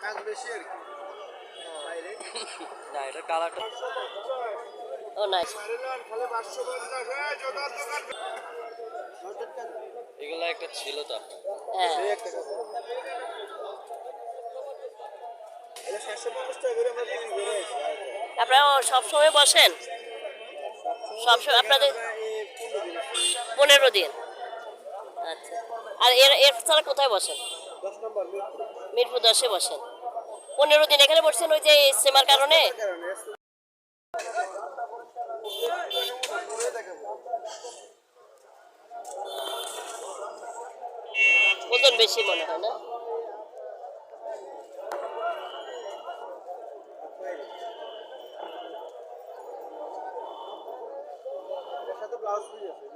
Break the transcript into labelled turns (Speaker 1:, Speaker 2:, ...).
Speaker 1: কাজ বেশি আর কি।
Speaker 2: না এটা কালারটা
Speaker 3: ও নাইস
Speaker 2: এগুলো একটা ছিল তো।
Speaker 3: হ্যাঁ। আপনারা সবসময় বসেন? সবসময় আপনাদের পনেরো দিন। আচ্ছা। আর এর এর ছাড়া কোথায় বসেন?
Speaker 1: মিরপুর
Speaker 3: দশে বসেন। পনেরো দিন এখানে পড়ছেন ওই যে সিমার কারণে? ওজন বেশি মনে হয় না? ব্লাউজ পিস আছে।